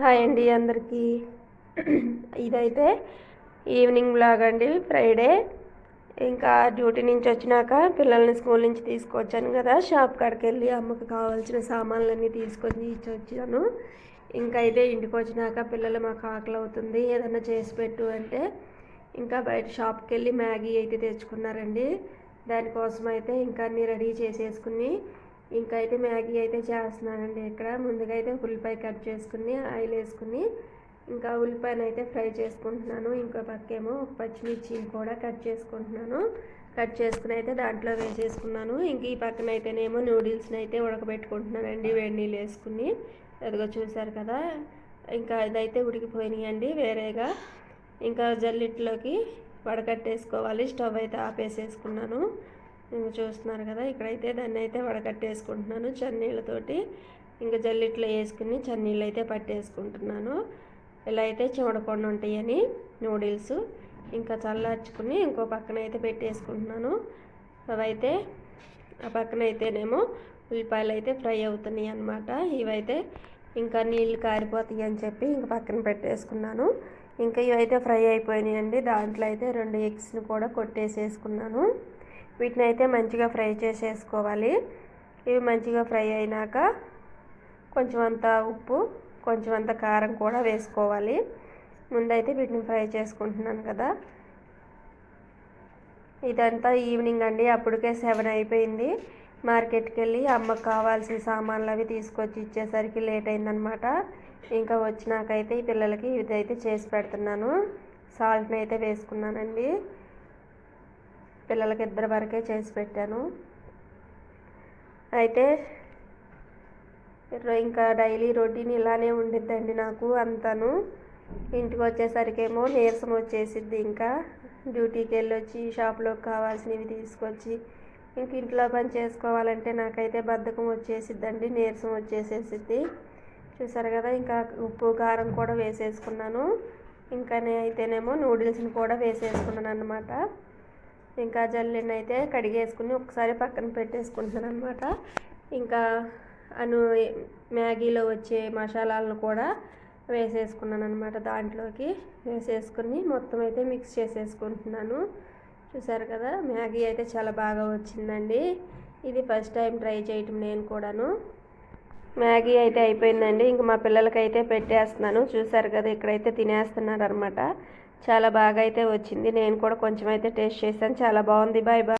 Hi అండి అందరికీ. ఇదైతే ఈవినింగ్ బ్లాగ్ అండి ఫ్రైడే. ఇంకా డ్యూటీ నుంచి వచ్చినాక పిల్లల్ని స్కూల్ నుంచి తీసుకొచ్చాను కదా షాప్ కాడికి వెళ్ళి అమ్మకు కావాల్సిన సామాన్లన్నీ తీసుకొని ఇచ్చి వచ్చాను ఇంకా అయితే ఇంటికి వచ్చినాక పిల్లలు మాకు ఆకలి అవుతుంది ఏదన్నా చేసి పెట్టు అంటే ఇంకా బయట షాప్కి వెళ్ళి మ్యాగీ అయితే తెచ్చుకున్నారండి. దానికోసం అయితే ఇంకా అన్నీ రెడీ చేసేసుకుని ఇంకా అయితే మ్యాగీ అయితే చేస్తున్నానండి ఇక్కడ. ముందుగా అయితే ఉల్లిపాయ కట్ చేసుకుని ఆయిల్ వేసుకుని ఇంకా ఉల్లిపాయను అయితే ఫ్రై చేసుకుంటున్నాను. ఇంకో పక్కేమో పచ్చిమిర్చి కూడా కట్ చేసుకుంటున్నాను. కట్ చేసుకుని అయితే దాంట్లో వేసేసుకున్నాను. ఇంక ఈ పక్కన అయితేనేమో నూడిల్స్ని అయితే ఉడకబెట్టుకుంటున్నానండి వేడి నీళ్ళు వేసుకుని. అదిగో చూసారు కదా ఇంకా ఇదైతే ఉడికిపోయినాయండి వేరేగా. ఇంకా జల్లిట్లోకి వడకట్టేసుకోవాలి స్టవ్ అయితే ఆపేసేసుకున్నాను. ఇంక చూస్తున్నారు కదా ఇక్కడైతే దాన్ని అయితే వడకట్టేసుకుంటున్నాను చన్నీళ్ళతోటి. ఇంకా జల్లిట్లో వేసుకుని చన్నీళ్ళు అయితే పట్టేసుకుంటున్నాను. ఇలా అయితే చివడకుండా ఉంటాయని నూడిల్స్. ఇంకా చల్లార్చుకుని ఇంకో పక్కన అయితే పెట్టేసుకుంటున్నాను. అవైతే ఆ పక్కన అయితేనేమో ఉల్లిపాయలు అయితే ఫ్రై అవుతున్నాయి అన్నమాట. ఇవైతే ఇంకా నీళ్ళు కారిపోతాయి అని చెప్పి ఇంకా పక్కన పెట్టేసుకున్నాను. ఇంకా ఇవైతే ఫ్రై అయిపోయినాయండి. దాంట్లో అయితే రెండు ఎగ్స్ని కూడా కొట్టేసేసుకున్నాను. వీటిని అయితే మంచిగా ఫ్రై చేసేసుకోవాలి. ఇవి మంచిగా ఫ్రై అయినాక కొంచెం అంత ఉప్పు కొంచెం అంత కారం కూడా వేసుకోవాలి. ముందైతే వీటిని ఫ్రై చేసుకుంటున్నాను కదా. ఇదంతా ఈవినింగ్ అండి. అప్పటికే సెవెన్ అయిపోయింది. మార్కెట్కి వెళ్ళి అమ్మకు కావాల్సిన సామాన్లు అవి తీసుకొచ్చి ఇచ్చేసరికి లేట్ అయిందనమాట. ఇంకా వచ్చినాకైతే ఈ పిల్లలకి ఇదైతే చేసి పెడుతున్నాను. సాల్ట్ని అయితే వేసుకున్నానండి. పిల్లలకి ఇద్దరు వరకే చేసి పెట్టాను. అయితే ఇంకా డైలీ రొటీన్ ఇలానే ఉండిద్దండి నాకు అంతాను. ఇంటికి వచ్చేసరికేమో నీరసం వచ్చేసిద్ది ఇంకా. డ్యూటీకి వెళ్ళొచ్చి షాప్లోకి కావాల్సినవి తీసుకొచ్చి ఇంక ఇంట్లో పని చేసుకోవాలంటే నాకైతే బద్ధకం వచ్చేసిద్దండి నీరసం వచ్చేసేసిద్ది. చూసారు కదా ఇంకా ఉప్పు కారం కూడా వేసేసుకున్నాను. ఇంకా అయితేనేమో నూడిల్స్ని కూడా వేసేసుకున్నాను అనమాట ఇంకా జల్లిని అయితే కడిగేసుకుని ఒకసారి పక్కన పెట్టేసుకుంటున్నాను అనమాట ఇంకా అను మ్యాగీలో వచ్చే మసాలాలను కూడా వేసేసుకున్నాను అనమాట దాంట్లోకి. వేసేసుకుని మొత్తం అయితే మిక్స్ చేసేసుకుంటున్నాను. చూసారు కదా మ్యాగీ అయితే చాలా బాగా వచ్చిందండి. ఇది ఫస్ట్ టైం ట్రై చేయటం నేను కూడాను. మ్యాగీ అయితే అయిపోయిందండి. ఇంక మా పిల్లలకైతే పెట్టేస్తున్నాను. చూసారు కదా ఇక్కడైతే తినేస్తున్నారు అనమాట చాలా బాగా అయితే వచ్చింది. నేను కూడా కొంచెం అయితే టేస్ట్ చేశాను. చాలా బాగుంది. Bye bye